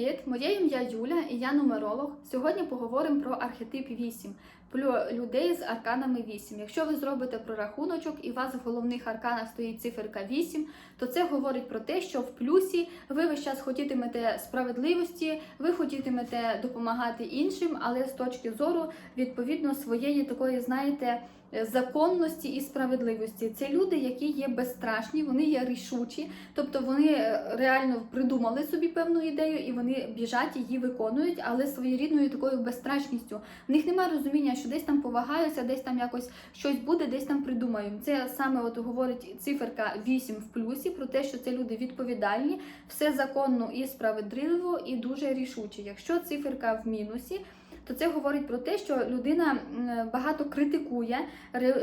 Привіт, моє ім'я Юля і я нумеролог. Сьогодні поговоримо про архетип 8, про людей з арканами 8. Якщо ви зробите прорахуночок і у вас в головних арканах стоїть циферка 8, то це говорить про те, що в плюсі ви весь час хотітимете справедливості, ви хотітимете допомагати іншим, але з точки зору відповідно своєї такої, знаєте. Законності і справедливості це люди, які є безстрашні, вони є рішучі, тобто вони е, реально придумали собі певну ідею і вони біжать її виконують, але своєрідною такою безстрашністю. В них немає розуміння, що десь там повагаюся, десь там якось щось буде, десь там придумаю. Це саме от говорить циферка 8 в плюсі про те, що це люди відповідальні, все законно і справедливо, і дуже рішучі. Якщо циферка в мінусі то це говорить про те, що людина багато критикує,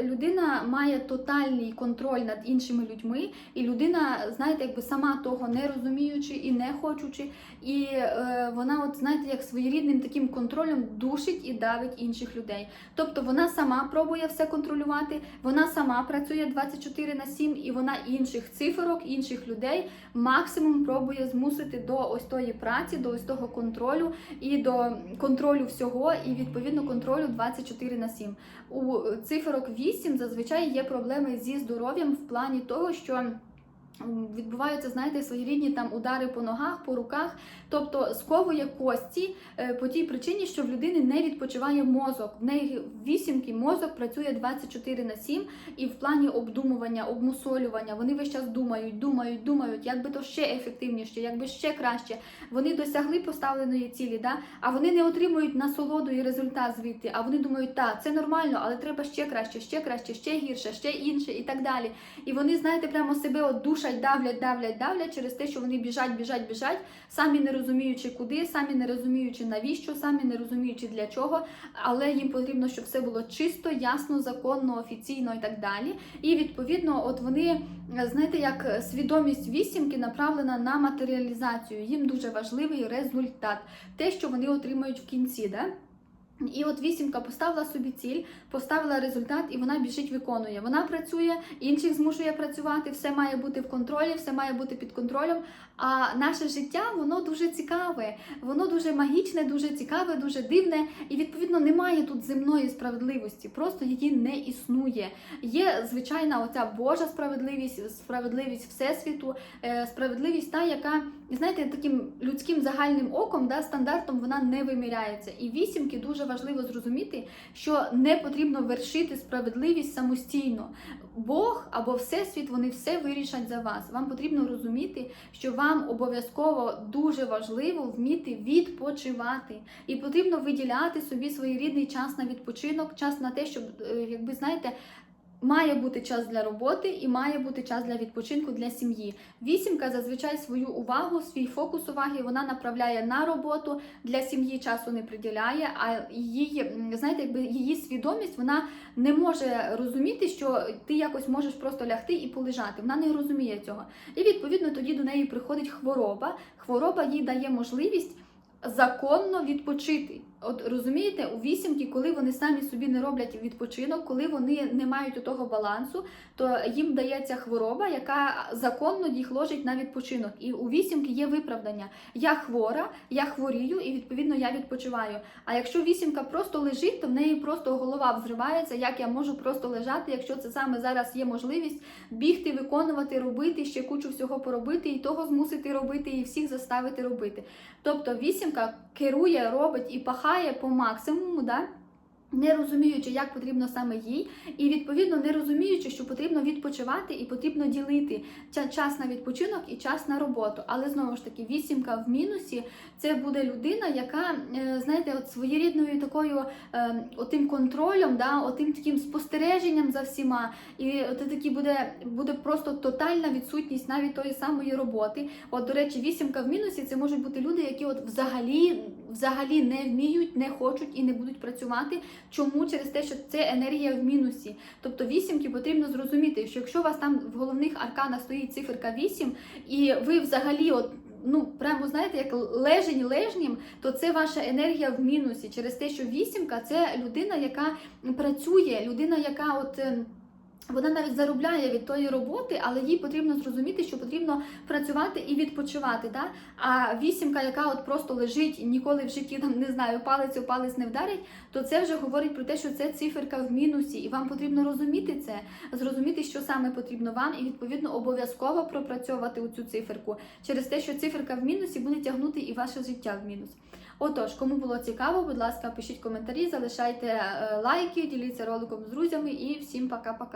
людина має тотальний контроль над іншими людьми, і людина, знаєте, якби сама того не розуміючи і не хочучи, і е, вона, от знаєте, як своєрідним таким контролем душить і давить інших людей. Тобто вона сама пробує все контролювати, вона сама працює 24 на 7, і вона інших циферок, інших людей максимум пробує змусити до ось тої праці, до ось того контролю і до контролю всього, і відповідно контролю 24 на 7. У циферок 8 зазвичай є проблеми зі здоров'ям в плані того, що. Відбуваються, знаєте, своєрідні там удари по ногах, по руках, тобто сковує кості е, по тій причині, що в людини не відпочиває мозок. В неї вісімки мозок працює 24 на 7, і в плані обдумування, обмусолювання вони весь час думають, думають, думають, як би то ще ефективніше, як би ще краще. Вони досягли поставленої цілі, да? а вони не отримують насолоду і результат звідти. А вони думають, так, це нормально, але треба ще краще, ще краще, ще гірше, ще інше і так далі. І вони, знаєте, прямо себе от душать, давлять, давлять, давлять через те, що вони біжать, біжать, біжать, самі не розуміючи куди, самі не розуміючи навіщо, самі не розуміючи для чого, але їм потрібно, щоб все було чисто, ясно, законно, офіційно і так далі. І відповідно, от вони, знаєте, як свідомість вісімки направлена на матеріалізацію. Їм дуже важливий результат, те, що вони отримають в кінці. Да? І от вісімка поставила собі ціль, поставила результат, і вона біжить, виконує. Вона працює, інших змушує працювати, все має бути в контролі, все має бути під контролем. А наше життя воно дуже цікаве, воно дуже магічне, дуже цікаве, дуже дивне. І відповідно немає тут земної справедливості, просто її не існує. Є звичайна оця Божа справедливість, справедливість всесвіту, е, справедливість та, яка знаєте, таким людським загальним оком, да, стандартом вона не виміряється. І вісімки дуже важливо зрозуміти, що не потрібно вершити справедливість самостійно. Бог або Всесвіт вони все вирішать за вас. Вам потрібно розуміти, що вам обов'язково дуже важливо вміти відпочивати, і потрібно виділяти собі своєрідний час на відпочинок, час на те, щоб, е, якби знаєте. Має бути час для роботи і має бути час для відпочинку для сім'ї. Вісімка зазвичай свою увагу, свій фокус уваги вона направляє на роботу, для сім'ї часу не приділяє. А її, знаєте, якби її свідомість вона не може розуміти, що ти якось можеш просто лягти і полежати. Вона не розуміє цього. І відповідно тоді до неї приходить хвороба. Хвороба їй дає можливість законно відпочити. От розумієте, у вісімки, коли вони самі собі не роблять відпочинок, коли вони не мають того балансу, то їм дається хвороба, яка законно їх ложить на відпочинок. І у вісімки є виправдання. Я хвора, я хворію, і відповідно я відпочиваю. А якщо вісімка просто лежить, то в неї просто голова взривається. Як я можу просто лежати, якщо це саме зараз є можливість бігти, виконувати, робити, ще кучу всього поробити, і того змусити робити, і всіх заставити робити. Тобто вісімка керує, робить і пахає по максимуму, да? Не розуміючи, як потрібно саме їй, і відповідно не розуміючи, що потрібно відпочивати і потрібно ділити час на відпочинок і час на роботу. Але знову ж таки, вісімка в мінусі це буде людина, яка, е, знаєте, от своєрідною такою е, отим контролем, да, отим таким спостереженням за всіма. І от такі буде, буде просто тотальна відсутність навіть тої самої роботи. От, до речі, вісімка в мінусі це можуть бути люди, які от взагалі, взагалі не вміють, не хочуть і не будуть працювати. Чому? Через те, що це енергія в мінусі. Тобто вісімки потрібно зрозуміти, що якщо у вас там в головних арканах стоїть циферка 8, і ви взагалі от. Ну, прямо знаєте, як лежень лежнім, то це ваша енергія в мінусі через те, що вісімка це людина, яка працює, людина, яка от. Вона навіть заробляє від тої роботи, але їй потрібно зрозуміти, що потрібно працювати і відпочивати. Да? А вісімка, яка от просто лежить, ніколи в житті там не знаю, палець у палець не вдарить, то це вже говорить про те, що це циферка в мінусі, і вам потрібно розуміти це, зрозуміти, що саме потрібно вам, і відповідно обов'язково пропрацьовувати у цю циферку через те, що циферка в мінусі буде тягнути і ваше життя в мінус. Отож, кому було цікаво, будь ласка, пишіть коментарі, залишайте е, лайки, діліться роликом з друзями і всім пока-пока.